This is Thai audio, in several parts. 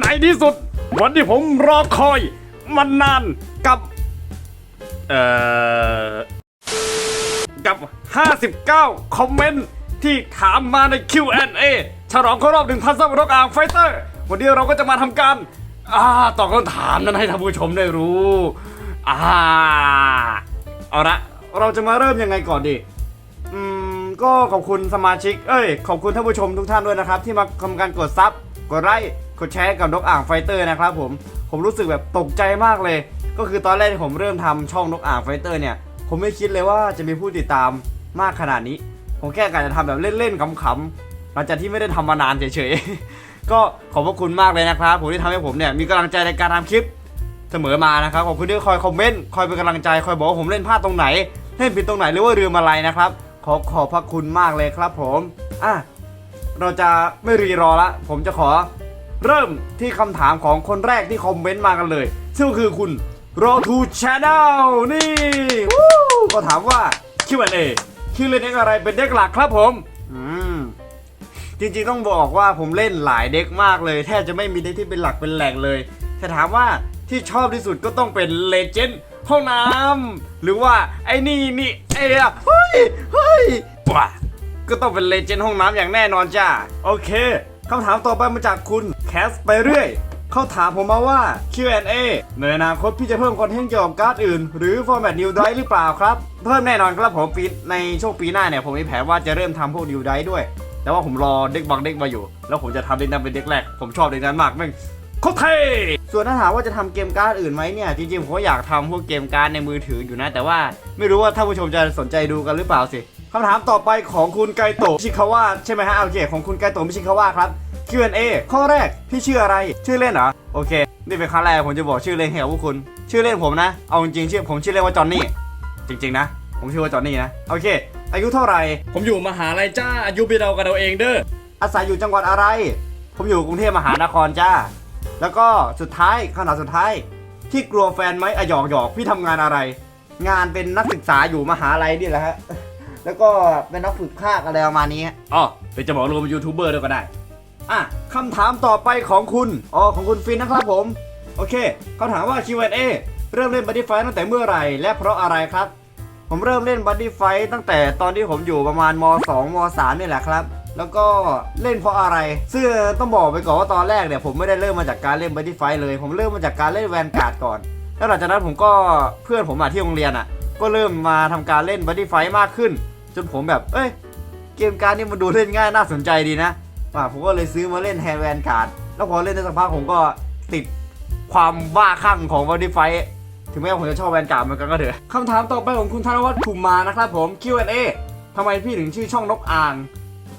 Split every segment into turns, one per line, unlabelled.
ในที่สุด วันที่ผมรอคอยมันนานกับ เอ่อ กับ 59 คอมเมนต์ที่ถามมาใน Q&A ฉลองครบรอบ1,000ซับรกอ่างไฟเตอร์ วันนี้เราก็จะมาทำการ อ่าตอบคำถามนั้นให้ท่านผู้ชมได้รู้ อ่า เอาละเราจะมาเริ่มยังไงก่อนดี อืม ก็ขอบคุณสมาชิก เอ้ย ขอบคุณท่านผู้ชมทุกท่านด้วยนะครับ ที่มาทำการกดซับ กดไลค์ กดแชร์กับนกอ่างไฟเตอร์นะครับผมผมรู้สึกแบบตกใจมากเลย ก็คือตอนแรกที่ผมเริ่มทำช่องนกอ่างไฟเตอร์เนี่ย ผมไม่คิดเลยว่าจะมีผู้ติดตามมากขนาดนี้ ผมแค่กะจะทำแบบเล่นๆขำๆหลังจากที่ไม่ได้ทำมานานเฉยๆก็ขอบพระคุณมากเลยนะครับผมที่ทำให้ผมเนี่ยมีกำลังใจในการทำคลิปเสมอมานะครับขอบคุณที่คอยคอมเมนต์คอยเป็นกำลังใจคอยบอกว่าผมเล่นพลาดตรงไหนเล่นผิดตรงไหนหรือว่าลืมอะไรนะครับ ขอขอบพระคุณมากเลยครับผมอะเราจะไม่รีรอละ ผมจะขอ เริ่มที่คำถามของคนแรกที่คอมเมนต์มากันเลย ซึ่งก็คือคุณ r o to Channel นี่วู้ก็ถามว่า Q&A ชื่อเล่นเด็กอะไรเป็นเด็กหลักครับผม อืม จริงๆต้องบอกว่าผมเล่นหลายเด็กมากเลย แทบจะไม่มีเด็กที่เป็นหลักเป็นแหล่งเลยแต่ถามว่าที่ชอบที่สุดก็ต้องเป็นเลเจนด์ห้องน้ำหรือว่าไอ้นี่นี่ไอ้อะเฮ้ยเฮ้ยว้าก็ต้องเป็นเลเจนด์ห้องน้ำอย่างแน่นอนจ้าโอเค คำถามต่อไปมาจากคุณแคสไปเรื่อย เขาถามผมมาว่า Q&A ในอนาคตพี่จะเพิ่มคอนเทนต์เกี่ยวกับการ์ดอื่น หรือ Format New d i หรือเปล่าครับ เพิ่มแน่นอนครับผมปีในช่วงปีหน้าเนี่ยผมมีแผนว่าจะเริ่มทำพวก New d i ด้วย แต่ว่าผมรอเด็กบางเด็กมาอยู่ แล้วผมจะทำเด็กนั้นเป็นเด็กแรก ผมชอบเด็กนั้นมากแม่งโคตรเท่ส่วนถ้าถามว่าจะทำเกมการ์ดอื่นไหมเนี่ยจริงๆผมก็อยากทำพวกเกมการ์ดในมือถืออยู่นะ แต่ว่าไม่รู้ว่าท่านผู้ชมจะสนใจดูกันหรือเปล่าสิ คำถามต่อไปของคุณไกโตะชิคาวะใช่ไหมฮะโอเคของคุณไกโตะมิชิคาวะครับ Q&A ข้อแรกพี่ชื่ออะไรชื่อเล่นเหรอโอเค นี่เป็นครั้งแรกผมจะบอกชื่อเล่นให้กับพวกคุณ ชื่อเล่นผมนะ เอาจริงๆชื่อผมชื่อเล่นว่าจอห์นนี่จริงๆนะ ผมชื่อว่าจอห์นนี่นะโอเค อายุเท่าไหร่
ผมอยู่มหาลัยจ้าอายุพี่เรากันเราเองเด้อ
อาศัยอยู่จังหวัดอะไร ผมอยู่กรุงเทพมหานครจ้า แล้วก็สุดท้ายขนาดสุดท้าย ที่กลัวแฟนไหมอะหยอกหยอกพี่ทำงานอะไร งานเป็นนักศึกษาอยู่มหาลัยนี่แหละฮะ แล้วก็เป็นนักฝึกภาคอะไรประมาณนี้ฮะ
อ๋อเดี๋ยวจะบอกรวมเป็นยูทูบเบอร์ด้วยก็ได้
อะคำถามต่อไปของคุณอ๋อของคุณฟินนะครับผม โอเคเขาถามว่า Q&A เริ่มเล่นบั d ดี้ไฟตั้งแต่เมื่อไหร่ และเพราะอะไรครับ ผมเริ่มเล่นบั d ดี้ไฟตั้งแต่ตอนที่ผมอยู่ประมาณม 2ม3นี่แหละครับ แล้วก็เล่นเพราะอะไร ซึ่งต้องบอกไปก่อนว่าตอนแรกเนี่ยผมไม่ได้เริ่มมาจากการเล่นบั d ดี้ไฟเลย ผมเริ่มมาจากการเล่นแวนการ์ดก่อน แล้วหลังจากนั้นผมก็เพื่อนผมมาที่โรงเรียนอะ ก็เริ่มมาทำการเล่นบั d ดี้ไฟมากขึ้น จนผมแบบ เอ้ย เกมการ์ดนี่มันดูเล่นง่ายน่าสนใจดีนะอะผมก็เลยซื้อมาเล่นแฮร์แวนการ์ดแล้วพอเล่นได้สักพักผมก็ติดความบ้าคลั่งของวันดีไฟถึงแม้ว่าผมจะชอบแวนการ์ดเหมือนกันก็เถอะคำถามต่อไปของคุณธนวัฒน์ภูมิมานะครับผม Q&A ทำไมพี่ถึงชื่อช่องนกอ่าง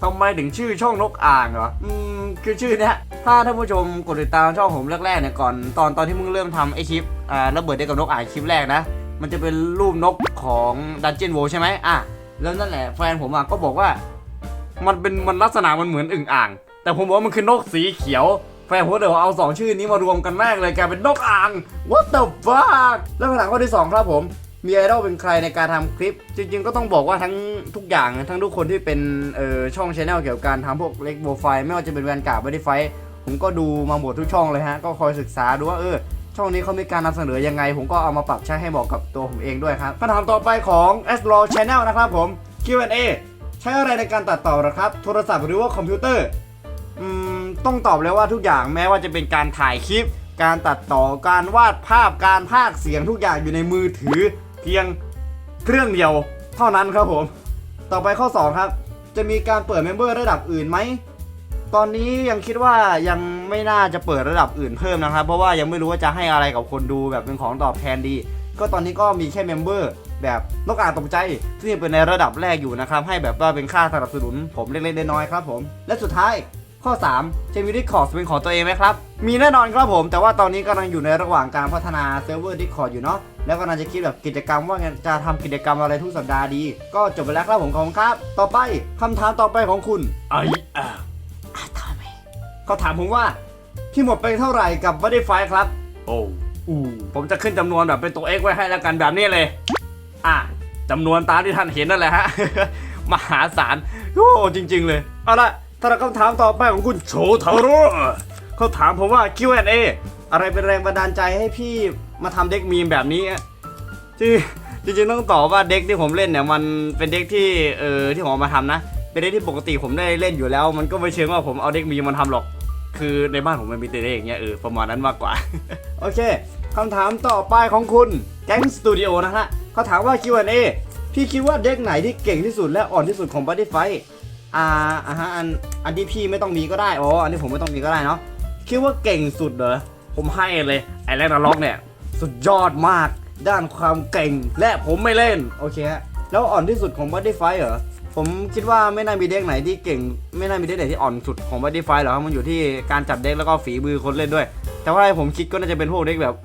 ทำไมถึงชื่อช่องนกอ่างเหรอ อืม คือชื่อเนี้ย ถ้าท่านผู้ชมกดติดตามช่องผมแรกๆเนี่ยก่อน ตอนตอนที่มึงเริ่มทำไอคลิป อ่า ระเบิดได้กับนกอ่างคลิปแรกนะ มันจะเป็นรูปนกของดันเจียนโวใช่ไหมอะ แล้วนั่นแหละแฟนผมอะก็บอกว่า มันเป็นมันลักษณะมันเหมือนอึ่งอ่าง แต่ผมบอกว่ามันคือนกสีเขียว แฟนผมเดี๋ยวเอาสองชื่อนี้มารวมกันแม่งเลยกลายเป็นนกอ่าง what the fuck แล้วคำถามข้อที่สองครับผมมีไอดอลเป็นใครในการทำคลิป จริง ๆ ก็ต้องบอกว่าทั้งทุกอย่างทั้งทุกคนที่เป็นเอ่อช่องชแนลเกี่ยวกับการทำพวกเล็กโบไฟไม่ว่าจะเป็นแวนการ์ดบัตไฟผมก็ดูมาหมดทุกช่องเลยฮะ ก็คอยศึกษาดูว่าเออ ช่องนี้เขามีการนำเสนอยังไง ผมก็เอามาปรับใช้ให้เหมาะกับตัวผมเองด้วยครับคำถามต่อไปของ a s l o Channel นะครับผม Q&A ใช้อะไรในการตัดต่อหรอครับ โทรศัพท์หรือว่าคอมพิวเตอร์อืมต้องตอบเลยว่าทุกอย่างแม้ว่าจะเป็นการถ่ายคลิป การตัดต่อการวาดภาพการพากเสียงทุกอย่างอยู่ในมือถือ เพียงเครื่องเดียว เท่านั้นครับผม ต่อไปข้อ 2 ครับ จะมีการเปิดเมมเบอร์ระดับอื่นไหม ตอนนี้ยังคิดว่ายังไม่น่าจะเปิดระดับอื่นเพิ่มนะครับ เพราะว่ายังไม่รู้ว่าจะให้อะไรกับคนดูแบบเป็นของตอบแทนดี ก็ตอนนี้ก็มีแค่เมมเบอร์แบบนกอ่าตกใจที่งเป็นในระดับแรกอยู่นะครับ ให้แบบว่าเป็นค่าสนับสนุนผมเล็กๆน้อยๆครับผม และสุดท้ายข้อ 3 จะมี Discord เป็นของตัวเองไหมครับ มีแน่นอนครับผม แต่ว่าตอนนี้กำลังอยู่ในระหว่างการพัฒนาเซิร์ฟเวอร์ Discord อยู่เนาะ แล้วก็น่าจะคิดแบบกิจกรรมว่าจะทำกิจกรรมอะไรทุกสัปดาห์ดี ก็จบไปแล้วครับผมขอบคุณครับ ต่อไปคำถามต่อไปของคุณ
ไอ้อะ
เขาถามผมว่า พี่หมดไปเท่าไหร่กับ b u d d y f i ครับ
โอ้
อู้
ผมจะขึ้นจำนวนแบบเป็นตัว X ไว้ให้แล้วกันแบบนี้เลย อะจำนวนตามที่ท่านเห็นนั่นแหละฮะ มหาศาล
โอ้จริง ๆ เลย เอาละถ้าเราคำถามต่อไปของคุณ
โชทาโร่
เขาถามผมว่า Q&A อะไรเป็นแรงบันดาลใจให้พี่มาทำเด็กมีมแบบนี้อะจริงจริงๆต้องตอบว่าเด็กที่ผมเล่นเนี่ยมันเป็นเด็กที่เออที่ผมเอามาทำนะ เป็นเด็กที่ปกติผมได้เล่นอยู่แล้ว มันก็ไม่เชิงว่าผมเอาเด็กมีมมาทำหรอก คือในบ้านผมมันมีแต่เด็กอย่างเงี้ยเออประมาณนั้นมากกว่า โอเคคำถามต่อไปของคุณแก๊งสตูดิโอนะฮะเขาถามว่า Q&A พี่คิดว่าเด็กไหนที่เก่งที่สุดและอ่อนที่สุดของบั d ดี้ไฟอ่าอ่าฮะอันอันที่พี่ไม่ต้องมีก็ได้อ๋ออันที่ผมไม่ต้องมีก็ได้เนาะคิดว่าเก่งสุดเหรอผมให้เลยไอ้แรกนาล็อกเนี่ยสุดยอดมาก ด้านความเก่งและผมไม่เล่น โอเคฮะแล้วอ่อนที่สุดของบั d ดี้ไฟเหรอ ผมคิดว่าไม่น่ามีเด็กไหนที่เก่ง ไม่น่ามีเด็กไหนที่อ่อนสุดของบั d ดี้ไฟหรอกครับมันอยู่ที่การจัดเด็กแล้วก็ฝีมือคนเล่นด้วย แต่ว่าผมคิดก็น่าจะเป็นพวกเด็กแบบ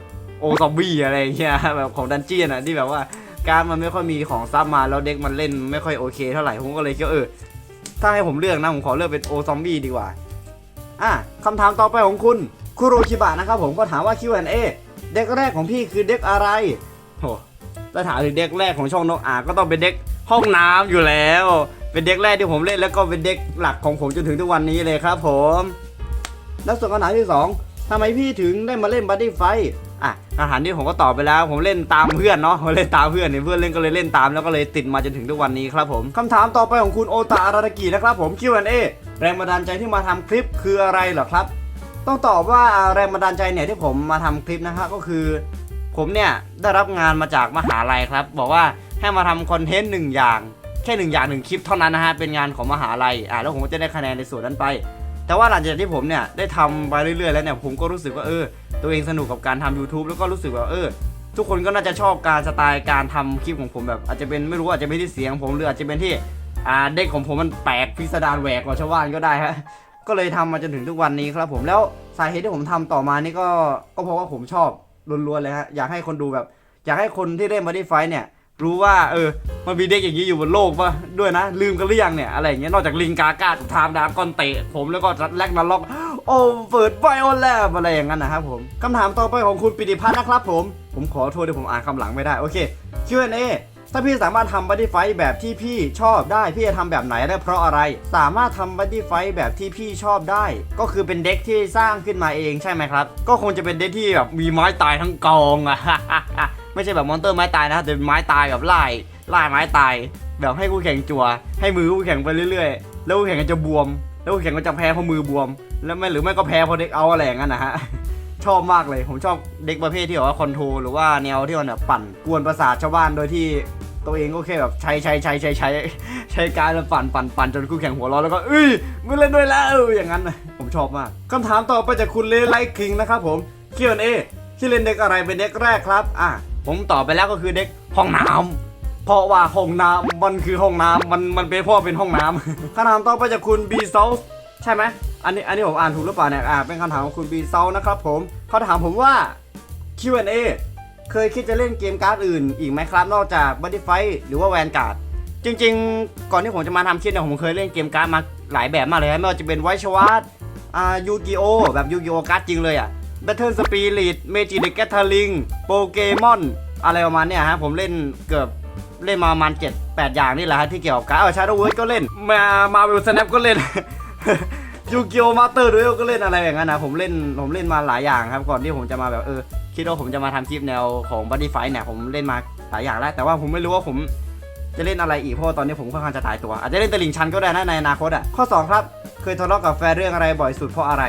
โอซอมบี้อะไรเงี้ยแบบของดันเจียนอะที่แบบว่าการมันไม่ค่อยมีของซับมาแล้วเด็กมันเล่นไม่ค่อยโอเคเท่าไหร่ผมก็เลยคิดเออถ้าให้ผมเลือกนะผมขอเลือกเป็นโอซอมบี้ดีกว่าอะคำถามต่อไปของคุณคุโรชิบะนะครับผมก็ถามว่า Q&A เด็กแรกของพี่คือเด็กอะไรโห ถ้าถามถึงเด็กแรกของช่องนกอ่าก็ต้องเป็นเด็กห้องน้ำอยู่แล้ว เป็นเด็กแรกที่ผมเล่นแล้วก็เป็นเด็กหลักของผมจนถึงทุกวันนี้เลยครับ ผม แล้วส่วนคำถามที่ 2ทำไมพี่ถึงได้มาเล่นบัดดี้ไฟอะคำถามที่ผมก็ตอบไปแล้ว ผมเล่นตามเพื่อนเนาะผมเล่นตามเพื่อนเนี่ยเพื่อนเล่นก็เลยเล่นตามแล้วก็เลยติดมาจนถึงทุกวันนี้ครับผมคำถามต่อไปของคุณโอตาอารากินะครับผม Q&A แรงบันดาลใจที่มาทำคลิปคืออะไรเหรอครับ ต้องตอบว่าแรงบันดาลใจเนี่ยที่ผมมาทำคลิปนะครับก็คือ ผมเนี่ยได้รับงานมาจากมหาลัยครับ บอกว่าให้มาทำคอนเทนต์หนึ่งอย่าง แค่หนึ่งอย่างหนึ่งคลิปเท่านั้นนะฮะเป็นงานของมหาลัยอ่าแล้วผมก็จะได้คะแนนในส่วนนั้นไป แต่ว่าหลังจากที่ผมเนี่ยได้ทำไปเรื่อยๆแล้วเนี่ยผมก็รู้สึกว่าเออ ตัวเองสนุกกับการทำ YouTube แล้วก็รู้สึกว่าเออ ทุกคนก็น่าจะชอบการสไตล์การทำคลิปของผมแบบ อาจจะเป็นไม่รู้อาจจะเป็นที่เสียงผมหรืออาจจะเป็นที่อ่าเด็กของผมมันแปลกพิสดารแหวกกว่าชาวบ้านก็ได้ฮะ ก็เลยทำมาจนถึงทุกวันนี้ครับผมแล้วสาเหตุที่ผมทำต่อมานี่ก็ก็เพราะว่าผมชอบ ล้วนๆเลยฮะอยากให้คนดูแบบ อยากให้คนที่เล่นบัดดี้ไฟเนี่ย รู้ว่าเออมันมีเด็กอย่างนี้อยู่บนโลกป่ะด้วยนะ ลืมกันหรือยังเนี่ย อะไรอย่างเงี้ยนอกจากลิงกากาทามดากอนเตะ ผมแล้วก็แลกนาล็อกโอ้เปิดไบโอแลบอะไรอย่างนั้นนะครับผมคำถามต่อไปของคุณปิติพัฒน์นะครับผมผมขอโทษที่ผมอ่านคำหลังไม่ได้โอเค Q&A ถ้าพี่สามารถทำบัดดี้ไฟแบบที่พี่ชอบได้พี่จะทำแบบไหนและเพราะอะไร สามารถทำบัดดี้ไฟแบบที่พี่ชอบได้ ก็คือเป็นเด็กที่สร้างขึ้นมาเองใช่ไหมครับ ก็คงจะเป็นเด็กที่แบบมีไม้ตายทั้งกองอะไม่ใช่แบบมอนเตอร์ไม้ตายนะแต่เป็นไม้ตายแบบไล่ไล่ไม้ตาย แบบให้คู่แข่งจัว ให้มือคู่แข่งไปเรื่อยๆ แล้วคู่แข่งก็จะบวม แล้วคู่แข่งก็จะแพ้เพราะมือบวม แล้วไม่หรือไม่ก็แพ้เพราะเด็กเอาอะไรอย่างนั้นนะฮะชอบมากเลย ผมชอบเด็กประเภทที่แบบว่าคอนโทรหรือว่าแนวที่มันแบบปั่นกวนประสาทชาวบ้านโดยที่ ตัวเองก็แค่แบบใช้ใช้ใช้ใช้ใช้ใช้การแล้วปั่นปั่นปั่นจนคู่แข่งหัวร้อนแล้วก็เอ้ยไม่เล่นด้วยแล้วอย่างนั้นนะผมชอบมากคำถามต่อไปจากคุณเลไลคิงนะครับผม Q&A ที่เล่นเด็กอะไรเป็นเด็กแรกครับอะผมตอบไปแล้วก็คือเด็กห้องน้ำเพราะว่าห้องน้ำมันคือห้องน้ำมันมันเป็นเพราะว่าเป็นห้องน้ำคำถามต่อไปจากคุณ B s o u ใช่ไหมอันนี้อันนี้ผมอ่านถูกหรือเปล่าเนี่ยอ่าเป็นคำถามของคุณ B s o u นะครับผมเขาถามผมว่า Q&A เคยคิดจะเล่นเกมการ์ดอื่นอีกไหมครับนอกจาก b u d d y Fight หรือว่า Vanguard จริง ๆ ก่อนที่ผมจะมาทำคลิปเนี่ยผมเคยเล่นเกมการ์ดมาหลายแบบมากเลยนะไม่ว่าจะเป็นไวชวัตอ่ายูกิโอแบบยูกิโอการ์ดจริงเลยอะ Battle Spirit Magic the Gathering โปเกมอนอะไรประมาณเนี้ยฮะผมเล่นเกือบเล่นมาประมาณ 7 8 อย่างนี่แหละฮะที่เกี่ยวกับการ์ดเออ Shadow World ก็เล่นมามาเวลสแนปก็เล่น ยูกิโอมาสเตอร์ด้วยก็เล่นอะไรอย่างนั้นนะผมเล่นผมเล่นมาหลายอย่างครับ ก่อนที่ผมจะมาแบบเออคิดว่าผมจะมาทำคลิปแนวของบั d ดี้ไฟเนี่ยผมเล่นมาหลายอย่างแล้ว แต่ว่าผมไม่รู้ว่าผมจะเล่นอะไรอีกเพราะตอนนี้ผมค่อนข้างจะตายตัว อาจจะเล่นตะลิงชันก็ได้นะในอนาคตอะข้อ 2 ครับ เคยทะเลาะกับแฟนเรื่องอะไรบ่อยสุดเพราะอะไร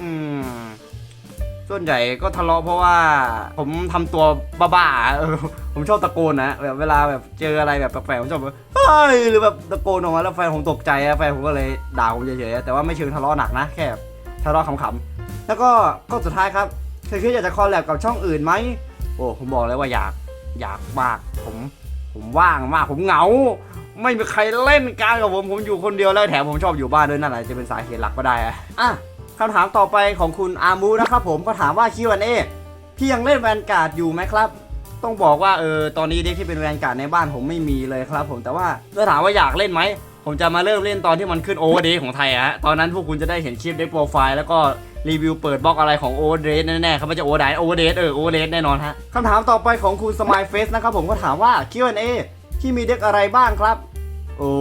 อืม ส่วนใหญ่ก็ทะเลาะเพราะว่า ผมทำตัวบ้าๆผมชอบตะโกนนะแบบเวลาแบบเจออะไรแบบแปลกๆผมชอบแบบเฮ้ยหรือแบบตะโกนออกมาแล้วแฟนผมตกใจแฟนผมก็เลยด่าผมเฉยๆแต่ว่าไม่เชิงทะเลาะหนักนะแค่ทะเลาะขำๆแล้วก็ก็สุดท้ายครับเคยคิดอยากจะคอลแลบกับช่องอื่นไหมโอ้ผมบอกเลยว่าอยากอยากมากผมผมว่างมากผมเหงา ไม่มีใครเล่นการกับผมผมอยู่คนเดียวแล้วแถมผมชอบอยู่บ้านด้วยนั่นแหละจะเป็นสาเหตุหลักก็ได้อะอะ คำถามต่อไปของคุณอามูนะครับผมก็ถามว่า Q&A พี่ยังเล่นแวนการ์ดอยู่ไหมครับ ต้องบอกว่าเออตอนนี้เด็กที่เป็นแวนการ์ดในบ้านผมไม่มีเลยครับ ผมแต่ว่าถ้าถามว่าอยากเล่นไหมผมจะมาเริ่มเล่นตอนที่มันขึ้นโอเวอร์เดของไทยฮะตอนนั้นพวกคุณจะได้เห็นคลิปได้โปรไฟล์แล้วก็รีวิวเปิดบล็อกอะไรของโอเวอร์เดแน่ๆครับมันจะโอเวอร์ไดโอเวอร์เดเออโอเวอร์เดแน่นอนฮะคำถามต่อไปของคุณสมายเฟสนะครับผมก็ถามว่า Q&A ที่มีเด็กอะไรบ้างครับ โอ้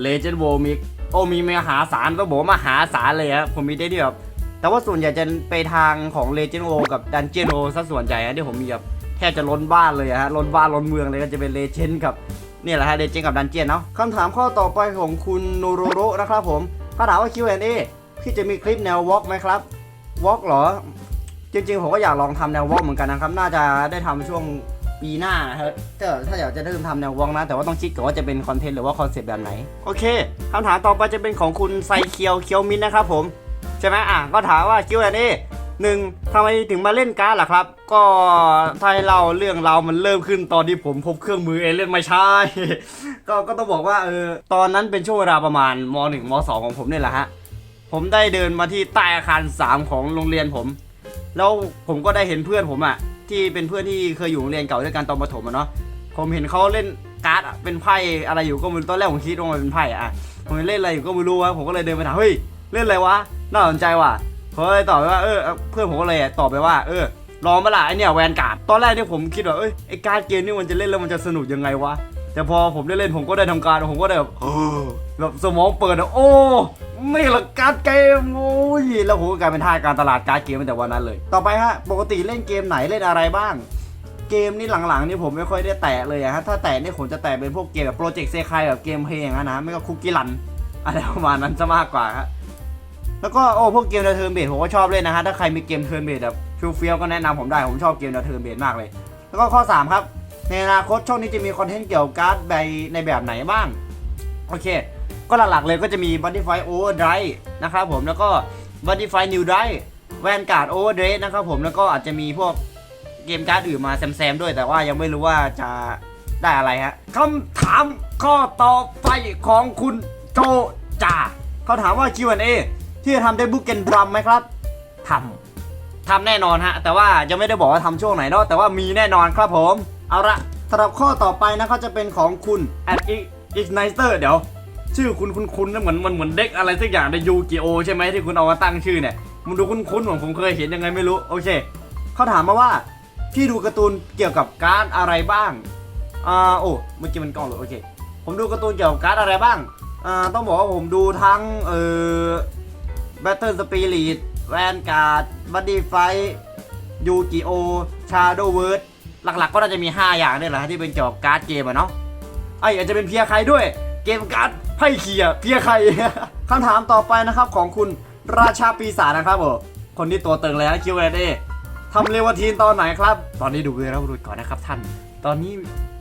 เลเจนด์โวมิก โอ้มีมหาศาลต้องบอกว่ามหาศาลเลยครับผมมีเด็กที่แบบแต่ว่าส่วนใหญ่จะไปทางของเลเจนโอกับดันเจียนโอซะส่วนใหญ่นะที่ผมมีแบบแทบจะล้นบ้านเลยฮะล้นบ้านล้นเมืองเลยก็จะเป็นเลเจนกับเนี่ยแหละฮะเลเจนกับดันเจียนเนาะคำถามข้อต่อไปของคุณโนโรโรนะครับผมเขาถามว่า Q&A พี่จะมีคลิปแนววอล์กไหมครับวอล์กเหรอ จริงๆ ผมก็อยากลองทำแนววอล์กเหมือนกันนะครับ น่าจะได้ทำช่วง ปีหน้านะครับถ้าถ้าอยากจะเริ่มทำแนววอล์กนะ แต่ว่าต้องคิดก่อนว่าจะเป็นคอนเทนต์หรือว่าคอนเซปต์แบบไหน โอเคคำถามต่อไปจะเป็นของคุณไซเคียวเคียวมินนะครับผมใช่ไหมอะก็ถามว่า Q&A หนึ่งทำไมถึงมาเล่นการ์ดล่ะครับ ก็ถ้าให้เราเรื่องเราวมันเริ่มขึ้นตอนที่ผมพบเครื่องมือเอเลี่ยนไม่ใช่ ก็ก็ต้องบอกว่าเออตอนนั้นเป็นช่วงเวลาประมาณม .1 ม .2 ของผมเนี่ยแหละฮะ ผมได้เดินมาที่ใต้อาคาร 3 ของโรงเรียนผม แล้วผมก็ได้เห็นเพื่อนผมอะ ที่เป็นเพื่อนที่เคยอยู่โรงเรียนเก่าด้วยกันตอนประถมอะเนาะผมเห็นเขาเล่นการ์ดอะเป็นไพ่อะไรอยู่ก็ไม่รู้ตอนแรกผมคิดว่ามันเป็นไพ่อะผมเล่นอะไรอยู่ก็ไม่รู้วะผมก็เลยเดินไปถามเฮ้ยเล่นอะไรวะน่าสนใจว่ะผมก็เลยตอบไปว่าเออเพื่อนผมก็เลยตอบไปว่าเออลองมาละไอเนี่ยแวนการ์ดตอนแรกเนี่ยผมคิดว่าเอ้ยไอการ์ดเกมนี่มันจะเล่นแล้วมันจะสนุกยังไงวะแต่พอผมได้เล่นผมก็ได้ทำการผมก็ได้แบบเออแบบสมองเปิดอะโอ้ ไม่ละการ์ดเกมโอ้ยแล้วผมก็กลายเป็นท่าสการตลาดการ์ดเกมตั้งแต่วันนั้นเลย ต่อไปฮะปกติเล่นเกมไหนเล่นอะไรบ้าง เกมนี่หลังๆนี่ผมไม่ค่อยได้แตะเลยอะฮะถ้าแตะนี่ผมจะแตะเป็นพวกเกมแบบโปรเจกต์เซคายแบบเกมเพลงอะนะไม่ก็คุกกี้รันอะไรประมาณนั้นจะมากกว่าฮะแล้วก็โอ้พวกเกมในเทิร์นเบสผมก็ชอบเล่นนะฮะถ้าใครมีเกมเทิร์นเบสแบบฟิลเฟียก็แนะนำผมได้ผมชอบเกมในเทิร์นเบสมากเลย แล้วก็ข้อ 3 ครับ ในอนาคตช่องนี้จะมีคอนเทนต์เกี่ยวกับการ์ดใบในแบบไหนบ้างโอเค ก็หลักๆเลยก็จะมี b o d y f y Overdrive นะครับผมแล้วก็ b o d y f y New Drive Vanguard Overdrive นะครับผมแล้วก็อาจจะมีพวกเกมการ์ดอื่นมาแซมๆด้วย แต่ว่ายังไม่รู้ว่าจะได้อะไรฮะคำถามข้อต่อไปของคุณโจจ่าเขาถามว่า Q&A ที่จะทำได้บุกเกนดรัมไหมครับทำทำแน่นอนฮะ แต่ว่ายังไม่ได้บอกว่าทำช่วงไหนเนาะแต่ว่ามีแน่นอนครับผม เอาละสำหรับข้อต่อไปนะก็จะเป็นของคุณ at igniter เดี๋ยว ชื่อคุณคุณคุณนะเหมือนมันเหมือนเด็กอะไรสักอย่างในยูกิโอใช่ไหมที่คุณเอามาตั้งชื่อเนี่ยมันดูคุ้นๆเหมือนผมเคยเห็นยังไงไม่รู้โอเคเขาถามมาว่าพี่ดูการ์ตูนเกี่ยวกับการ์ดอะไรบ้างอ่าโอ้เมื่อกี้มันกล้องเลยโอเค ผมดูการ์ตูนเกี่ยวกับการ์ดอะไรบ้างอ่าต้องบอกว่าผมดูทั้งเอ่อ Battle Spirit Vanguard Buddy Fight Yu-Gi-Oh! Shadow World หลักๆ ก็น่าจะมี 5 อย่างเนี่ยแหละที่เป็นเกี่ยวกับการ์ดเกมอะเนาะไออาจจะเป็นเพียใครด้วย เกมการ์ดไพ่เขียเพียใคร คำถามต่อไปนะครับของคุณราชาปีศาจนะครับผมคนที่ตัวเตึงเลยนะ Q&A ทำเรวาทีนตอนไหนครับ ตอนนี้ดูเวลาดูก่อนนะครับท่าน ตอนนี้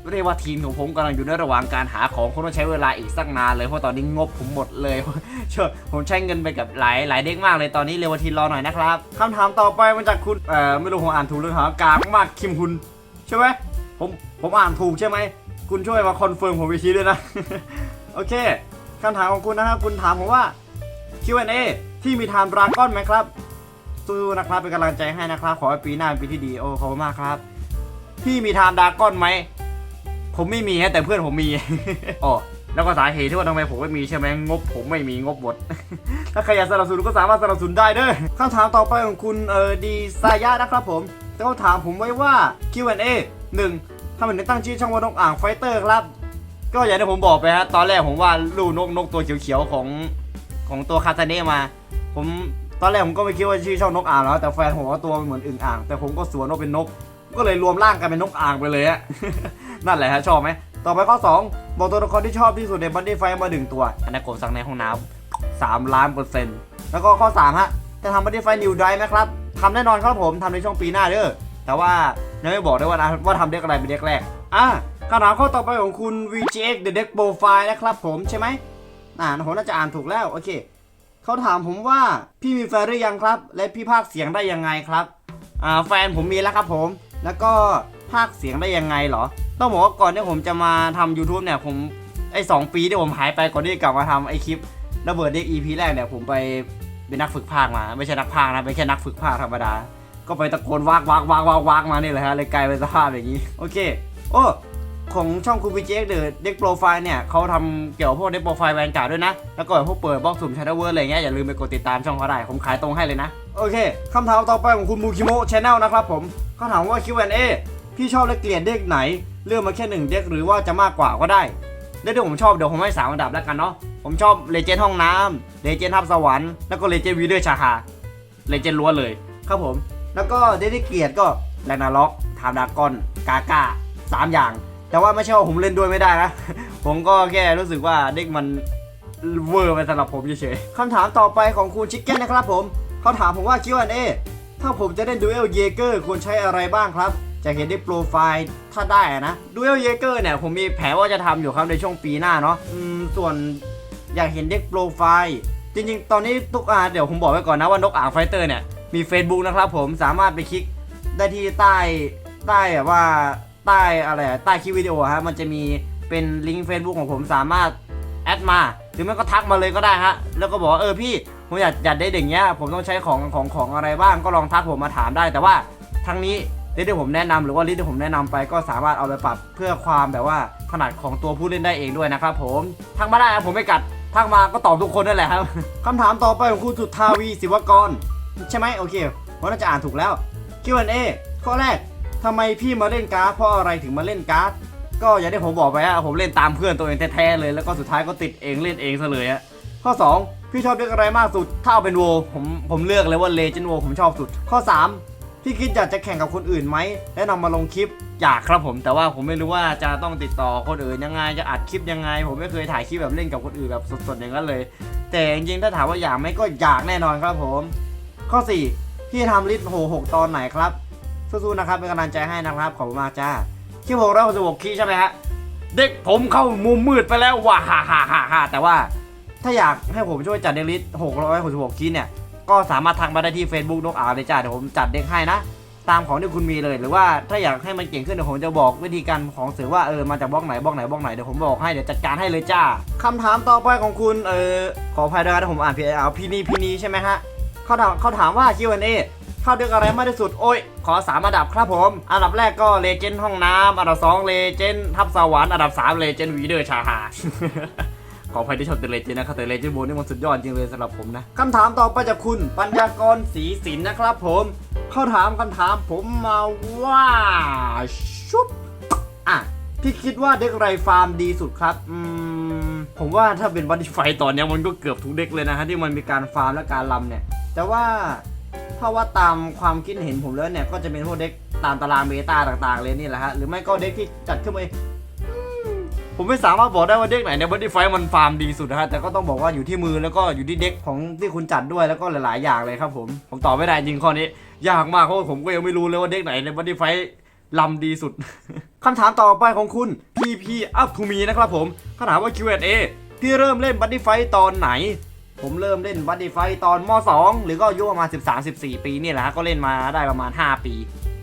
เรวาทีนของผมกำลังอยู่ในระหว่างการหาของคงต้องใช้เวลาอีกสักนานเลยเพราะตอนนี้งบผมหมดเลยเชื่อผมใช้เงินไปกับหลายหลายเด็กมากเลยตอนนี้เรวาทีนรอหน่อยนะครับคำถามต่อไปมาจากคุณเอ่อไม่รู้ผมอ่านถูกหรือเปล่ากางมากคิมฮุนใช่ไหมผมผมอ่านถูกใช่ไหมคุณช่วยมาคอนเฟิร์มผมอีกทีด้วยนะ โอเคคำถามของคุณนะครับ คุณถามผมว่า Q&A ที่มีไทม์ดราก้อนไหมครับสู้นะครับเป็นกำลังใจให้นะครับ ขอให้ปีหน้าเป็นปีที่ดีโอ้ขอบคุณมากครับ พี่มีไทม์ดราก้อนไหมผมไม่มีฮะแต่เพื่อนผมมีอ๋อแล้วก็สาเหตุที่ว่าทำไมผมไม่มีใช่ไหมงบผมไม่มีงบหมด ถ้าใครอยากสนับสนุนก็สามารถสนับสนุนได้เด้อคำถามต่อไปของคุณเออดีซายะนะครับผมเขาถามผมไว้ว่า Q&A หนึ่งทำไมถึงตั้งชื่อช่องว่านกอ่างไฟเตอร์ครับ ก็อย่างที่ผมบอกไปฮะตอนแรกผมว่าลูกนกนกตัวเขียวๆของของตัวคาตาเน่มา ผมตอนแรกผมก็ไม่คิดว่าชื่อช่องนกอ่างแล้วแต่แฟนผมว่าตัวมันเหมือนอึ่งอ่าง แต่ผมก็สวนว่าเป็นนก ก็เลยรวมร่างกันเป็นนกอ่างไปเลยฮะนั่นแหละฮะชอบไหมต่อไปข้อ 2 บอกตัวละครที่ชอบที่สุดในบันดี้ไฟมาหนึ่งตัวอันนั้นโกสั่งในห้องน้ำสามล้านเปอร์เซ็นต์แล้วก็ข้อ3ฮะจะทำบันดี้ไฟนิวไดไหมครับทำแน่นอนครับผมทำในช่วงปีหน้าเด้อแต่ว่ายังไม่บอกได้ว่านะว่าทำเด็กอะไรเป็นเด็กแรกอะ คำถามข้อต่อไปของคุณ VGX The Deck Profile นะครับผมใช่ไหมอ่าผมน่าจะอ่านถูกแล้ว โอเค เขาถามผมว่าพี่มีแฟนหรือยังครับ และพี่พากย์เสียงได้ยังไงครับ อ่า แฟนผมมีแล้วครับผม แล้วก็พากย์เสียงได้ยังไงเหรอ ต้องบอกว่าก่อนที่ผมจะมาทำ YouTube เนี่ย ผมไอ้สองปีที่ผมหายไปก่อนที่กลับมาทำไอ้คลิประเบิดเด็ก EP แรกเนี่ยผมไปเป็นนักฝึกพากย์มา ไม่ใช่นักพากย์นะเป็นแค่นักฝึกพากย์ธรรมดา ก็ไปตะโกนวากวากวากวากวากมานี่เลยฮะเลยกลายเป็นสภาพอย่างนี้ โอเค โอ้ ของช่องคูบิเจกเดอะเด็กโปรไฟล์เนี่ยเขาทำเกี่ยวกับพวกเด็กโปรไฟล์แวนการ์ดด้วยนะ แล้วก็พวกเปิดบล็อกสุ่มชาร์เวอร์อะไรเงี้ยอย่าลืมไปกดติดตามช่องเขาได้ผมขายตรงให้เลยนะ โอเคคำถามต่อไปของคุณมูคิโมะชแนลนะครับผมเขาถามว่า Q&A พี่ชอบและเกลียดเด็กไหน เลือกมาแค่หนึ่งเด็กหรือว่าจะมากกว่าก็ได้เด็กที่ผมชอบเดี๋ยวผมให้สามอันดับแล้วกันเนาะผมชอบเลเจนด์ห้องน้ำเลเจนด์ทับสวรรค์แล้วก็เลเจนด์วีเดอร์ชาคา
เลเจนล้วนเลย
ครับผม แล้วก็เดดิเกลียรก็แรนาล็อกทามดากอนกากาสามอย่าง แต่ว่าไม่ใช่ว่าผมเล่นด้วยไม่ได้นะ ผมก็แค่รู้สึกว่าเด็กมันเวอร์ไปสำหรับผมเฉยๆคำถามต่อไปของคุณชิคเก้นนะครับผมเขาถามผมว่า Q&A ถ้าผมจะเล่นดูเอลเยเกอร์ควรใช้อะไรบ้างครับ จะเห็นได้โปรไฟล์ถ้าได้นะดูเอลเยเกอร์เนี่ยผมมีแผนว่าจะทำอยู่ครับในช่วงปีหน้าเนาะส่วนอยากเห็นเด็กโปรไฟล์จริงๆ ตอนนี้ทุกอาเดี๋ยวผมบอกไว้ก่อนนะว่านกอ่างไฟเตอร์เนี่ยมี Facebook นะครับผมสามารถไปคลิกได้ที่ใต้ใต้แบบว่า ใต้อะไรใต้คลิปวิดีโอฮะมันจะมีเป็นลิงก์ Facebook ของผมสามารถแอดมาหรือไม่ก็ทักมาเลยก็ได้ฮะแล้วก็บอกว่าเออพี่ผมอยากอยากได้อย่างเงี้ยผมต้องใช้ของของของอะไรบ้างก็ลองทักผมมาถามได้ แต่ว่าทั้งนี้ลิสที่ผมแนะนำหรือว่าลิสที่ผมแนะนำไปก็สามารถเอาไปปรับเพื่อความแบบว่าถนัดของตัวผู้เล่นได้เองด้วยนะครับผมทักมาได้ผมไม่กัดทักมาก็ตอบทุกคนนั่นแหละครับคำถามต่อไปของคุณสุทธาวีศิวกร ใช่ไหมโอเคผมน่าจะอ่านถูกแล้ว Q&A ข้อแรก ทำไมพี่มาเล่นการ์ดเพราะอะไรถึงมาเล่นการ์ดก็อย่างที่ผมบอกไปฮะผมเล่นตามเพื่อนตัวเองแท้ๆเลย แล้วก็สุดท้ายก็ติดเองเล่นเองซะเลยฮะข้อ 2 พี่ชอบเลือกอะไรมากสุด ถ้าเอาเป็นโวผมผมเลือกเลยว่าเลเจนโวผมชอบสุด ข้อ 3 พี่คิดอยากจะแข่งกับคนอื่นไหมและนำมาลงคลิปอยากครับผม แต่ว่าผมไม่รู้ว่าจะต้องติดต่อคนอื่นยังไงจะอัดคลิปยังไง ผมไม่เคยถ่ายคลิปแบบเล่นกับคนอื่นแบบสดๆอย่างนั้นเลย แต่จริงๆถ้าถามว่าอยากไหมก็อยากแน่นอนครับผม ข้อ 4 พี่ทำลิสต์โหหกตอนไหนครับ สู้ๆนะครับเป็นกำลังใจให้นะครับขอบคุณมากจ้าคิวหกร้อยหกสิบหกคีย์ใช่ไหมฮะ
เด็กผมเข้ามุมมืดไปแล้วว่ะฮ่าฮ่าฮ่าฮ่า
แต่ว่าถ้าอยากให้ผมช่วยจัดเด็กลิสต์หกร้อยหกสิบหกคีเนี่ยก็สามารถทักมาได้ที่ Facebook นกอาเลยจ้าเดี๋ยวผมจัดเด็กให้นะ ตามของที่คุณมีเลยหรือว่าถ้าอยากให้มันเก่งขึ้นเดี๋ยวผมจะบอกวิธีการของเสือว่าเออมาจากบล็อกไหนบล็อกไหนบล็อกไหนเดี๋ยวผมบอกให้เดี๋ยวจัดการให้เลยจ้าคำถามต่อไปของคุณเออขออภัยด้วยนะผมอ่านผิดเอาพี่นีพี่นีใช่ไหมฮะเขาถามเขาถามว่า Q&A เข้าเดือกอะไรมากที่สุด โอ้ย ขอสามอันดับครับผม อันดับแรกก็เลเจนด์ห้องน้ำอันดับสองเลเจนด์ทับสวรรค์อันดับสามเลเจนด์วีเดอร์ชาฮาขออภัยที่ชอบเดเลเจนด์นะครับแต่เลเจนด์โบนี่มันสุดยอดจริงเลยสำหรับผมนะคำถามต่อไปจากคุณปัญญากรศรีศิลป์นะครับผมเขาถามคำถามผมมาว่าชุบอะพี่คิดว่าเด็กไรฟาร์มดีสุดครับ อืม ผมว่าถ้าเป็นบัตติไฟตอนนี้มันก็เกือบทุกเด็กเลยนะฮะที่มันมีการฟาร์มและการลำเนี่ย แต่ว่า ถ้าว่าตามความคิดเห็นผมแล้วเนี่ย ก็จะเป็นพวกเด็กตามตารางเบต้าต่างๆ เลยนี่แหละฮะ หรือไม่ก็เด็กที่จัดขึ้นมาผมไม่สามารถบอกได้ว่าเด็กไหนในบัตติไฟมันฟาร์มดีสุดนะฮะ แต่ก็ต้องบอกว่าอยู่ที่มือแล้วก็อยู่ที่เด็กของที่คุณจัดด้วยแล้วก็หลายๆ อย่างเลยครับผม ผมตอบไม่ได้จริงข้อนี้ ยากมากเพราะผมก็ยังไม่รู้เลยว่าเด็กไหนในบัตติไฟลำดีสุด คำถามต่อไปของคุณ PP Up to Me นะครับผมเขาถามว่า Q&A พี่เริ่มเล่นบัตตี้ไฟตอนไหน ผมเริ่มเล่นบัตตี้ไฟตอนม 2 หรือก็อายุประมาณ 13-14 ปีนี่แหละฮะก็เล่นมาได้ประมาณ 5 ปี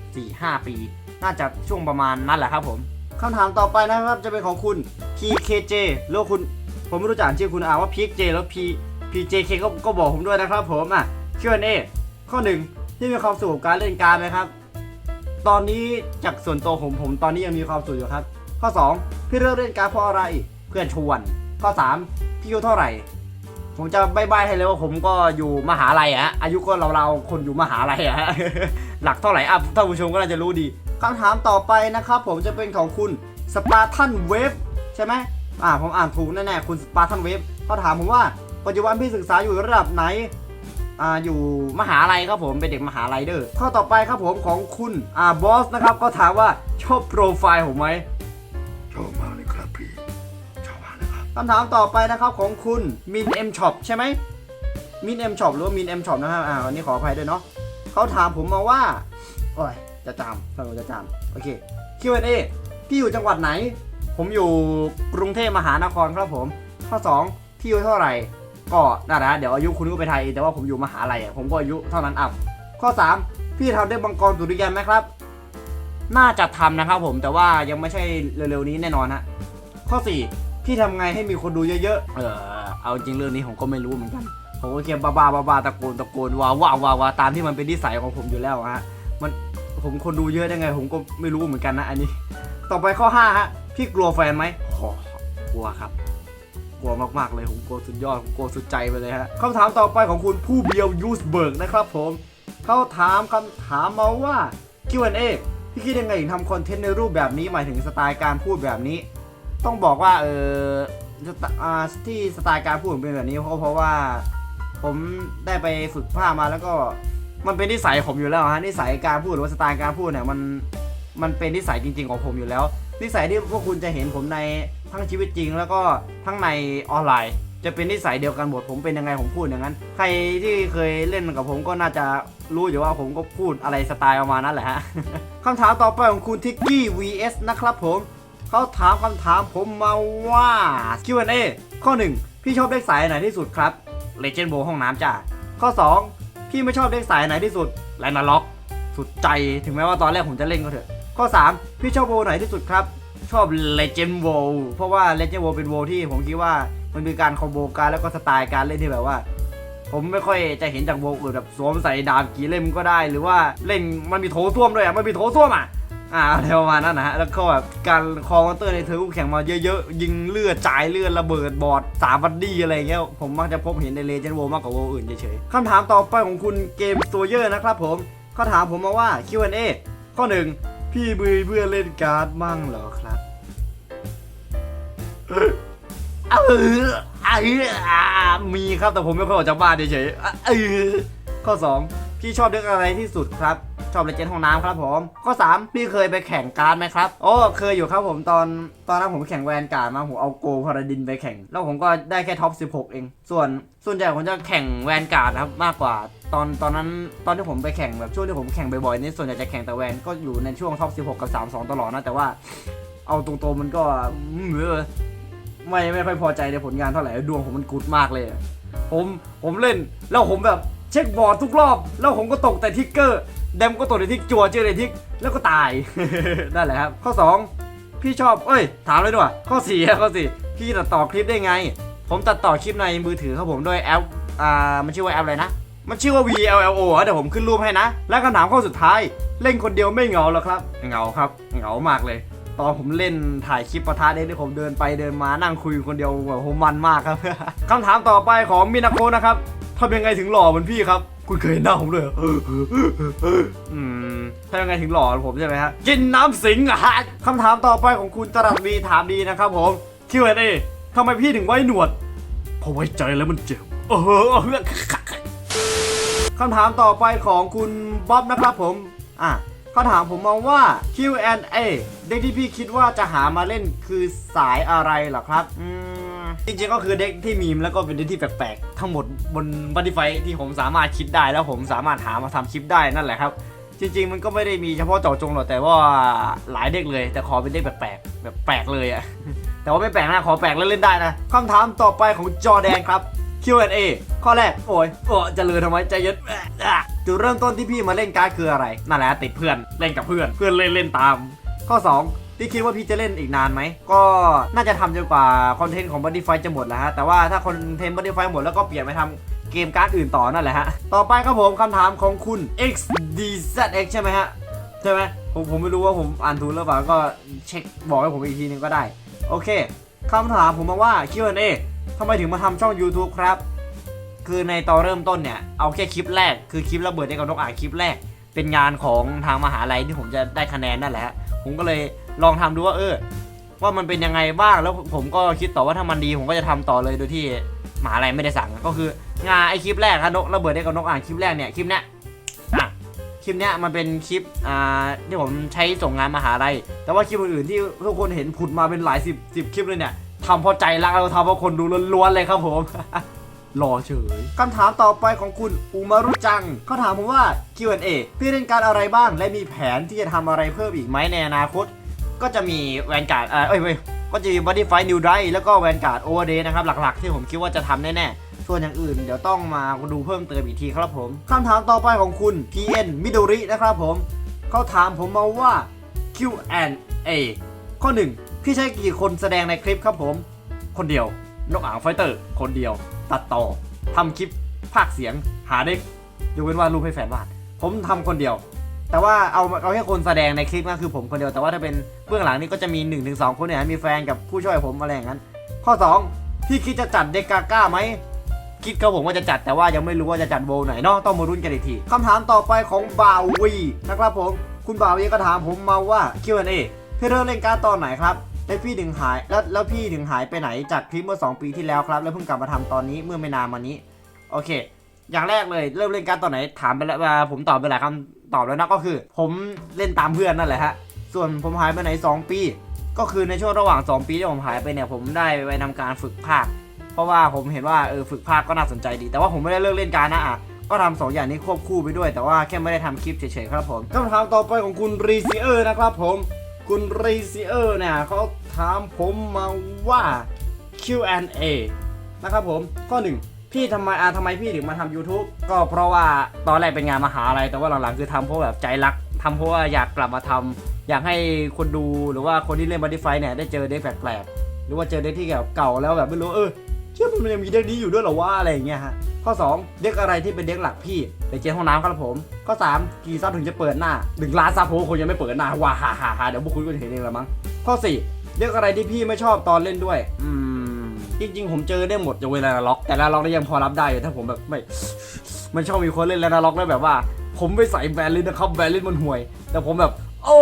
4-5 ปี น่าจะช่วงประมาณนั้นแหละครับผมคำถามต่อไปนะครับจะเป็นของคุณ PKJ หรือว่าคุณ ผมไม่รู้จักชื่อคุณอ่านว่า PKJ แล้ว P PJK ก็ก็บอกผมด้วยนะครับผมอะ Q&A ข้อหนึ่งที่มีความสุขกับการเล่นการดไหมครับ ตอนนี้จากส่วนตัวผมผมตอนนี้ยังมีความสุขอยู่ครับ ข้อ 2 พี่เริ่มเล่นการดเพราะอะไรเพื่อนชวน ข้อ 3 พี่อายุเท่าไหร่ ผมจะใบ้ๆให้เลยว่าผมก็อยู่มหาลัยอะฮะอายุก็เราๆคนอยู่มหาลัยอะฮะหลักเท่าไหร่อะท่านผู้ชมก็น่าจะรู้ดีคำถามต่อไปนะครับ ผมจะเป็นของคุณสปาร์ทันเวฟใช่ไหมอ่าผมอ่านถูกแน่ๆคุณสปาร์ทันเวฟเขาถามผมว่าปัจจุบันพี่ศึกษาอยู่ระดับไหนอ่าอยู่มหาลัยครับผมเป็นเด็กมหาลัยเด้อข้อต่อไปครับผมของคุณอ่าบอสนะครับก็ถามว่าชอบโปรไฟล์ผมไหม
ชอบมากเลย คำ
ถามต่อไปนะครับของคุณมินเอ็มช็อปใช่ไหมมินเอ็มช็อปหรือว่ามินเอ็มช็อปนะครับอ่าวันนี้ขออภัยด้วยเนาะเขาถามผมมาว่าโอ้ยจะจำฟังจะจำโอเค Q&A พี่อยู่จังหวัดไหน ผมอยู่กรุงเทพมหานครครับผม ข้อ 2 พี่อายุเท่าไหร่ ก็นั่นนะเดี๋ยวอายุคุณก็ไปไทย แต่ว่าผมอยู่มหาลัยผมก็อายุเท่านั้นอะข้อ 3 พี่ทำได้บังกรสุริยันไหมครับ น่าจะทำนะครับผมแต่ว่ายังไม่ใช่เร็วๆนี้แน่นอนฮะข้อ 4 พี่ทำไงให้มีคนดูเยอะๆ เออ เอาจริงเรื่องนี้ผมก็ไม่รู้เหมือนกัน ผมก็เคียบ้าบ้าบ้าบ้าตะโกนตะโกนว้าวว้าวว้าวว้าวตามที่มันเป็นนิสัยของผมอยู่แล้วฮะ มันผมคนดูเยอะได้ไง ผมก็ไม่รู้เหมือนกันนะอันนี้ ต่อไปข้อ5ฮะ พี่กลัวแฟนไหมโอ้กลัวครับ กลัวมากๆเลยผมกลัวสุดยอดผมกลัวสุดใจไปเลยฮะคำถามต่อไปของคุณผู้เบียวยูสเบิร์กนะครับผมเขาถามคำถามมาว่า Q&A พี่คิดยังไงถึงทำคอนเทนต์ในรูปแบบนี้หมายถึงสไตล์การพูดแบบนี้ ต้องบอกว่าเออที่สไตล์การพูดผมเป็นแบบนี้เพราะเพราะว่า ผมได้ไปฝึกภาคมาแล้วก็มันเป็นนิสัยผมอยู่แล้วฮะนิสัยการพูดหรือว่าสไตล์การพูดเนี่ยมันมันเป็นนิสัยจริง ๆ ของผมอยู่แล้ว นิสัยที่พวกคุณจะเห็นผมในทั้งชีวิตจริง แล้วก็ทั้งในออนไลน์ จะเป็นนิสัยเดียวกันหมดผมเป็นยังไงผมพูดอย่างนั้น ใครที่เคยเล่นกับผมก็น่าจะรู้อยู่ว่าผมก็พูดอะไรสไตล์ประมาณนั้นแหละฮะคำถามต่อไปของคุณทิกกี้ vs นะครับผม เขาถามคำถามผมมาว่า Q&A ข้อ 1 พี่ชอบเลขสายไหนที่สุดครับ Legend b o ห้องน้ำจ้าข้อ 2 พี่ไม่ชอบเลขสายไหนที่สุดไลนาล็อกสุดใจถึงแม้ว่าตอนแรกผมจะเล่นก็เถอะ ข้อ 3 พี่ชอบโวไหนที่สุดครับ ชอบ Legend w o เพราะว่า Legend w o เป็นโวที่ผมคิดว่ามันมีการคอมโบการแล้วก็สไตล์การเล่นที่แบบว่าผมไม่ค่อยจะเห็นจากโวอื่นแบบสวมใส่ดาบกี่เล่มก็ได้ หรือว่าเล่นมันมีโถส้วมด้วยอะมันมีโถส้วมอะ อ่าอะไรประมาณนั้นนะฮะ แล้วก็แบบการคอมเตอร์ในเธอคู่แข่งมาเยอะๆ ยิงเลือดจ่ายเลือดระเบิดบอดสามบัดดี้อะไรเงี้ย ผมมักจะพบเห็นในเลเจนด์โวมากกว่าโวอื่นเฉยๆคำถามต่อไปของคุณเกมตัวเยอร์นะครับผมเขาถามผมมาว่า Q&A ข้อหนึ่งพี่มือเพื่อเล่นการ์ดมั่งเหรอครับเออเอออ่ามีครับแต่ผมไม่ค่อยออกจากบ้านเฉยๆเออข้อ2 พี่ชอบเลือกอะไรที่สุดครับชอบเลเจนด์ห้องน้ำครับผมข้อ3พี่เคยไปแข่งการ์ดไหมครับโอ้เคยอยู่ครับผมตอนตอนนั้นผมแข่งแวนการ์ดมาผมเอาโกพาราดินไปแข่ง แล้วผมก็ได้แค่ท็อป 16 เอง ส่วนส่วนใหญ่ผมจะแข่งแวนการ์ดครับมากกว่า ตอนตอนนั้นตอนที่ผมไปแข่งแบบช่วงที่ผมแข่งบ่อยๆนี่ส่วนใหญ่จะแข่งแต่แวนก็อยู่ในช่วงท็อป 16 กับ 32 ตลอดนะแต่ว่า เอาตรงๆมันก็ไม่ไม่ค่อยพอใจในผลงานเท่าไหร่ดวงผมมันกุดมากเลย ผมผมเล่นแล้วผมแบบ เช็คบอร์ดทุกรอบ แล้วผมก็ตกแต่ทิกเกอร์แดมก็ตกแต่ทิกจัวเจอแต่ทิกแล้วก็ตาย นั่นแหละครับ ข้อ 2 พี่ชอบเอ้ย ถามเลยดีกว่าข้อ4ข้อ4พี่ตัดต่อคลิปได้ไง ผมตัดต่อคลิปในมือถือครับผมด้วยแอปอ่ามันชื่อว่าแอปอะไรนะมันชื่อว่า VLLO เดี๋ยวผมขึ้นรูปให้นะ และคำถามข้อสุดท้าย เล่นคนเดียวไม่เหงาหรอครับ เหงาครับ เหงามากเลย ตอนผมเล่นถ่ายคลิปประทะเด็กที่ผมเดินไปเดินมานั่งคุยคนเดียวแบบผมมันมากครับ คำถามต่อไปของมินาโคนะครับทำยังไงถึงหล่อเหมือนพี่ครับ คุณเคยเห็นหน้าผมด้วยเหรออืมทำยังไงถึงหล่อผมใช่ไหมฮะ กินน้ำสิงอะฮะคำถามต่อไปของคุณตรัสดีถามดีนะครับผม Q&A ทำไมพี่ถึงไว้หนวดเพราะไว้ใจแล้วมันเจ็บเออคำถามต่อไปของคุณบ๊อบนะครับผม อะ เขาถามผมมาว่า Q&A เด็กที่พี่คิดว่าจะหามาเล่นคือสายอะไรเหรอครับอืมจริงๆก็คือเด็กที่มีมแล้วก็เป็นเด็กที่แปลกๆ ทั้งหมดบนบันทีไฟที่ผมสามารถคิดได้แล้วผมสามารถหามาทำคลิปได้นั่นแหละครับ จริง ๆ มันก็ไม่ได้มีเฉพาะเจาะจงหรอกแต่ว่าหลายเด็กเลย แต่ขอเป็นเด็กแปลกๆแบบแปลกเลยอะแต่ว่าไม่แปลกนะขอแปลกแล้วเล่นได้นะคำถามต่อไปของจอแดนครับ Q&A ข้อแรก โอ้ยโอ้จะเลยทำไมใจเย็นอะ จุดเริ่มต้นที่พี่มาเล่นการ์ดคืออะไรนั่นแหละติดเพื่อนเล่นกับเพื่อน เพื่อนเล่นเล่นตาม ข้อ 2พี่คิดว่าพี่จะเล่นอีกนานไหม ก็น่าจะทำจนกว่าคอนเทนต์ของ b o d y f i จะหมดแล้วฮะ แต่ว่าถ้าคอนเทนต์ b o d y f i หมดแล้วก็เปลี่ยนไปทำเกมการ์ดอื่นต่อนั่นแหละฮะ ต่อไปครับผมคำถามของคุณ XDZX ใช่ไหมฮะ ใช่ไหมผมผมไม่รู้ว่าผมอ่านถูกหรือเปล่า ก็เช็คบอกให้ผมอีกทีนึงก็ได้ โอเคคำถามผมมาว่า Q&A ทำไมถึงมาทำช่อง YouTube ครับ คือในตอนเริ่มต้นเนี่ย เอาแค่คลิปแรก คือคลิประเบิดได้กับนกอ่างคลิปแรก เป็นงานของทางมหาลัยที่ผมจะได้คะแนนนั่นแหละ ผมก็เลยลองทำดูว่าเออ ว่ามันเป็นยังไงบ้าง แล้วผมก็คิดต่อว่าถ้ามันดีผมก็จะทำต่อเลยโดยที่มหาลัยไม่ได้สั่ง ก็คืองานไอคลิปแรกครับนกระเบิดได้กับนกอ่างคลิปแรกเนี่ยคลิปเนี้ยอะคลิปเนี้ยมันเป็นคลิปอ่าที่ผมใช้ส่งงานมหาลัย แต่ว่าคลิปอื่นๆที่ทุกคนเห็นผุดมาเป็นหลายสิบสิบคลิปเลยเนี่ยทำเพราะใจรักเราทำเพราะคนดูล้วนๆเลยครับผม รอเฉยคำถามต่อไปของคุณอุมารุจังเขาถามผมว่า Q&A พี่เล่นการอะไรบ้าง และมีแผนที่จะทำอะไรเพิ่มอีกไหมในอนาคต ก็จะมีแวนการ์ดเอ้ยเว้ยก็จะมีบอดี้ไฟนิวไดแล้วก็แวนการ์ดโอเวอร์เดย์นะครับ หลักๆ ที่ผมคิดว่าจะทำแน่ๆส่วนอย่างอื่นเดี๋ยวต้องมาดูเพิ่มเติมอีกทีครับผมคำถามต่อไปของคุณ PN มิโดรินะครับผม เขาถามผมมาว่า Q&A ข้อ 1 พี่ใช้กี่คนแสดงในคลิปครับผม คนเดียว นกอ่างไฟเตอร์ คนเดียว ตัดต่อทำคลิปภาคเสียงหาเด็กยกเว้นว่ารูปให้แฟนวาด ผมทำคนเดียว แต่ว่าเอาเอาแค่คนแสดงในคลิปก็คือผมคนเดียวแต่ว่าถ้าเป็นเบื้องหลังนี่ก็จะมี1-2คนเนี่ยมีแฟนกับผู้ช่วยผมอะไรอย่างนั้น ข้อ 2 พี่คิดจะจัดเด็กกาก้าไหมคิดกับผมว่าจะจัดแต่ว่ายังไม่รู้ว่าจะจัดโวไหนเนาะต้องมารุ่นกันอีกทีคำถามต่อไปของบ่าววีนะครับผมคุณบ่าววีก็ถามผมมาว่า Q&A พี่เริ่มเล่นการ์ดตอนไหนครับ แล้วพี่ถึงหายแล้วแล้วพี่ถึงหายไปไหนจากคลิปเมื่อ 2 ปีที่แล้วครับ แล้วเพิ่งกลับมาทำตอนนี้เมื่อไม่นานมานี้ โอเค อย่างแรกเลยเริ่มเล่นการดตอนไหนถามไปแล้วว่าผมตอบไปหลายคำตอบแล้วนะก็คือ ผมเล่นตามเพื่อนนั่นแหละฮะส่วนผมหายไปไหน 2 ปี ก็คือในช่วงระหว่าง 2 ปีที่ผมหายไปเนี่ยผมได้ไปทำการฝึกภาคเพราะว่าผมเห็นว่าเออฝึกภาคก็น่าสนใจดี แต่ว่าผมไม่ได้เลิกเล่นการนะอะก็ทำสองอย่างนี้ควบคู่ไปด้วย แต่ว่าแค่ไม่ได้ทำคลิปเฉยๆครับผมคำถามต่อไปของคุณรีซีเออร์นะครับผม คุณรีซีเออร์เนี่ยเขาถามผมมาว่า Q&A นะครับผม ข้อหนึ่งพี่ทำไมอ่าทำไมพี่ถึงมาทำ YouTube ก็เพราะว่าตอนแรกเป็นงานมหาลัยแต่ว่าหลังๆคือทำเพราะแบบใจรักทำเพราะว่าอยากกลับมาทำอยากให้คนดูหรือว่าคนที่เล่นบัตติไฟเนี่ยได้เจอเด็กแปลกๆหรือว่าเจอเด็กที่แบบเก่าแล้วแบบไม่รู้เออ เชื่อมันยังมีเด็กนี้อยู่ด้วยเหรอวะอะไรอย่างเงี้ยฮะข้อ 2 เด็กอะไรที่เป็นเด็กหลักพี่เด็กเจนห้องน้ำครับผม ข้อ 3 กี่ซับถึงจะเปิดหน้าหนึ่งล้านซับโหคงยังไม่เปิดหน้าว้าฮ่าฮ่าฮ่าเดี๋ยวพวกคุณก็จะเห็นเองละมั้งข้อ 4 เด็กอะไรที่พี่ไม่ชอบตอนเล่นด้วย อืมจริงๆ ผมเจอได้หมดยกเว้นลาล็อก แต่ลาล็อกนี่ยังพอรับได้อยู่ถ้าผมแบบไม่ มันชอบมีคนเล่นแลาล็อกแล้วแบบว่า ผมไปใส่แบรนด์ลินนะครับแบรนด์ลินมันห่วย แต่ผมแบบ โอ้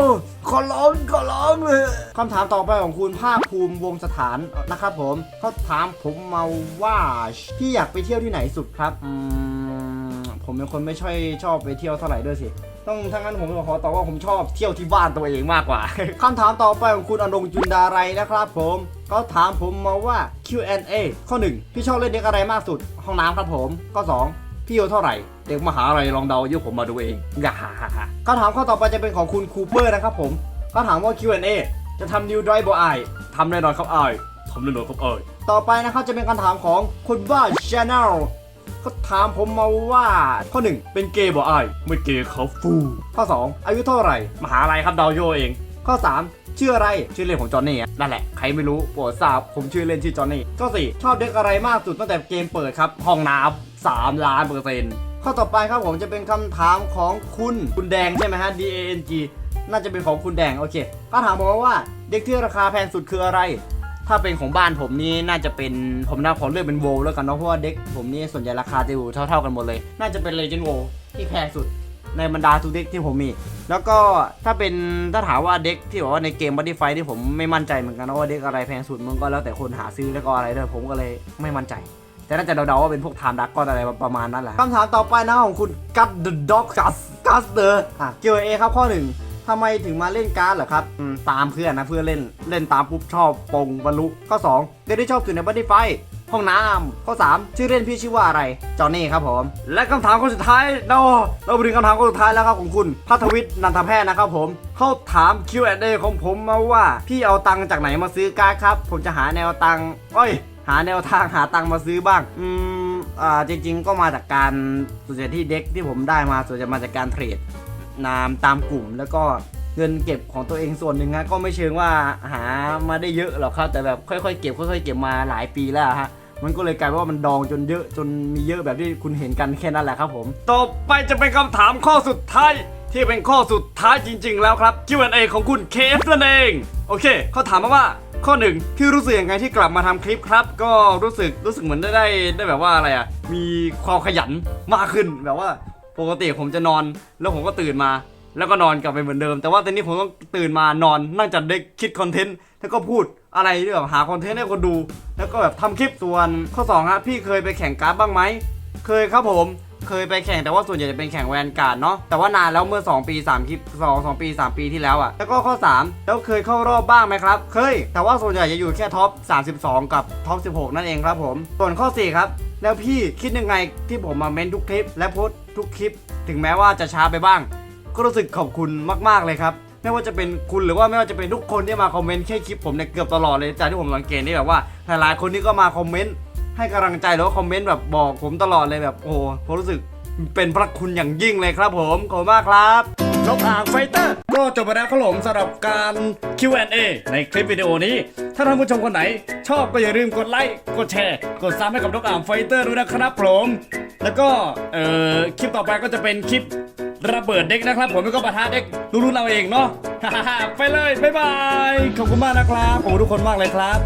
ขอร้องขอร้องเลยคำถามต่อไปของคุณภาคภูมิวงสถานนะครับผมเขาถามผมมาว่าพี่อยากไปเที่ยวที่ไหนสุดครับอืมผมเป็นคนไม่ช่อยชอบไปเที่ยวเท่าไหร่ด้วยสิต้องทั้างนั้นผมขอตอบว่าผมชอบเที่ยวที่บ้านตัวเองมากกว่า คำถามต่อไปของคุณอนงจุนดาไรนะครับผมเขาถามผมมาว่า Q&A ข้อ 1 พี่ชอบเล่นเด็กอะไรมากสุด ห้องน้ำครับผม ข้อ 2 พี่อายุเท่าไหร่ เด็กมหาอะไรลองเดาอายุผมมาดูเองอย่าฮ่าฮ่าฮ่าคำถามข้อต่อไปจะเป็นของคุณคูเปอร์นะครับผมเขาถามว่า Q&A จะทำ New Drive บ่ไอทำแน่นอนครับไอทำแน่นอนครับไอายต่อไปนะครับจะเป็นคำถามของคุณบ้า Channel เขาถามผมมาว่าข้อ 1 เป็นเกย์บ่ไอไม่เกย์ครับฟู ข้อ 2 อายุเท่าไหร่ มหาอะไรครับเดาโยเอง ข้อ 3 ชื่ออะไรชื่อเล่นของจอนนี่นั่นแหละ ใครไม่รู้โปรดทราบผมชื่อเล่นชื่อจอนนี่ข้อ 4 ชอบเด็กอะไรมากสุดตั้งแต่เกมเปิดครับห้องน้ำ 3 ล้านเปอร์เซ็นต์ข้อต่อไปครับผมจะเป็นคำถามของคุณคุณแดงใช่ไหมฮะ D A N G น่าจะเป็นของคุณแดงโอเค ก็ถามผมว่าเด็กที่ราคาแพงสุดคืออะไร ถ้าเป็นของบ้านผมนี่น่าจะเป็นผมน่าขอเลือกเป็นโวแล้วกันเนาะเพราะว่าเด็กผมนี่ส่วนใหญ่ราคาจะอยู่เท่า ๆกันหมดเลย น่าจะเป็นเลเจนด์โวที่แพงสุดในบรรดาทุกเด็กที่ผมมี แล้วก็ถ้าเป็นถ้าถามว่าเด็กที่บอกว่าในเกมบัตตี้ไฟที่ผมไม่มั่นใจเหมือนกันนะว่าเด็กอะไรแพงสุดมันก็แล้วแต่คนหาซื้อแล้วก็อะไรด้วยผมก็เลยไม่มั่นใจ แต่น่าจะเดาๆว่าเป็นพวกไทม์ดักก้อนอะไรประมาณนั้นแหละคำถามต่อไปนะของคุณกัดเดอะด็อกกัสกัสเดอร์อะเกียวเอครับข้อหนึ่งทำไมถึงมาเล่นการ์ดเหรอครับตามเพื่อนนะเพื่อนเล่นเล่นตามปุ๊บชอบปงบรรลุข้อ2เด็กที่ชอบสุดในบัตตี้ไฟห้องน้ำข้อ 3 ชื่อเล่นพี่ชื่อว่าอะไร จอห์นนี่ครับผม และคำถามคนสุดท้ายเราเราไปถึงคำถามคนสุดท้ายแล้วครับของคุณพัทวิทย์นันทแพทย์นะครับผมเขาถาม Q&A ของผมมาว่า พี่เอาตังค์จากไหนมาซื้อการ์ดครับ ผมจะหาแนวตังค์อ้ย หาแนวทางหาตังค์มาซื้อบ้าง อืมอ่าจริง ๆ ก็มาจากการส่วนใหญ่ที่เด็กที่ผมได้มาส่วนใหญ่มาจากการเทรดนามตามกลุ่มแล้วก็เงินเก็บของตัวเองส่วนหนึ่งฮะก็ไม่เชิงว่าหามาได้เยอะหรอกครับแต่แบบค่อยๆเก็บค่อยๆเก็บมาหลายปีแล้วฮะมันก็เลยกลายเป็นว่ามันดองจนเยอะจนมีเยอะแบบที่คุณเห็นกันแค่นั้นแหละครับผมต่อไปจะเป็นคำถามข้อสุดท้ายที่เป็นข้อสุดท้ายจริง ๆ แล้วครับ Q&A ของคุณเคฟนั่นเอง โอเคเขาถามมาว่า ข้อหนึ่งพี่รู้สึกยังไงที่กลับมาทำคลิปครับ ก็รู้สึกรู้สึกเหมือนได้ได้ได้แบบว่าอะไรอะ มีความขยันมากขึ้นแบบว่า ปกติผมจะนอน แล้วผมก็ตื่นมา แล้วก็นอนกลับไปเหมือนเดิม แต่ว่าตอนนี้ผมต้องตื่นมานอนนั่งจัดเด็กคิดคอนเทนต์แล้วก็พูดอะไรที่แบบหาคอนเทนต์ให้คนดู แล้วก็แบบทำคลิปส่วนข้อ2ฮะพี่เคยไปแข่งการ์ดบ้างไหมเคยครับผม เคยไปแข่งแต่ว่าส่วนใหญ่จะเป็นแข่งแวนการ์ดเนาะแต่ว่านานแล้วเมื่อ 2 ปี3คลิป2 2ปี 3 ปีที่แล้วอะ่ะแล้วก็ข้อ 3 แล้วเคยเข้ารอบบ้างไหมครับ เคย แต่ว่าส่วนใหญ่จะอยู่แค่ท็อป 32 กับท็อป 16 นั่นเองครับผม ส่วนข้อ 4 ครับ แล้วพี่คิดยังไงที่ผมมาเม้นทุกคลิป และโพสทุกคลิป ถึงแม้ว่าจะช้าไปบ้าง ก็รู้สึกขอบคุณมาก ๆเลยครับไม่ว่าจะเป็นคุณหรือว่าไม่ว่าจะเป็นทุกคนที่มาคอมเมนต์แค่คลิปผมเนี่ยเกือบตลอดเลยจากที่ผมสังเกตนี่แบบว่าหลายๆคนที่ก็มาคอมเมนต์ ให้กำลังใจหรือว่าคอมเมนต์แบบบอกผมตลอดเลยแบบโอ้โหผมรู้สึกเป็นพระคุณอย่างยิ่งเลยครับผมขอบคุณมากครับนกอ่างไฟเตอร์ก็จบไปแล้วครับผมสำหรับการ Q&A ในคลิปวิดีโอนี้ ถ้าท่านผู้ชมคนไหน ชอบก็อย่าลืมกดไลค์กดแชร์ กดซับให้กับนกอ่างไฟเตอร์ด้วยนะครับผมแล้วก็เอ่อคลิปต่อไปก็จะเป็นคลิประเบิดเด็กนะครับ ผมไม่ก็ปะทะเด็กรู้ๆเราเองเนาะไปเลยบ๊ายบายขอบคุณมากนะครับขอบคุณทุกคนมากเลยครับ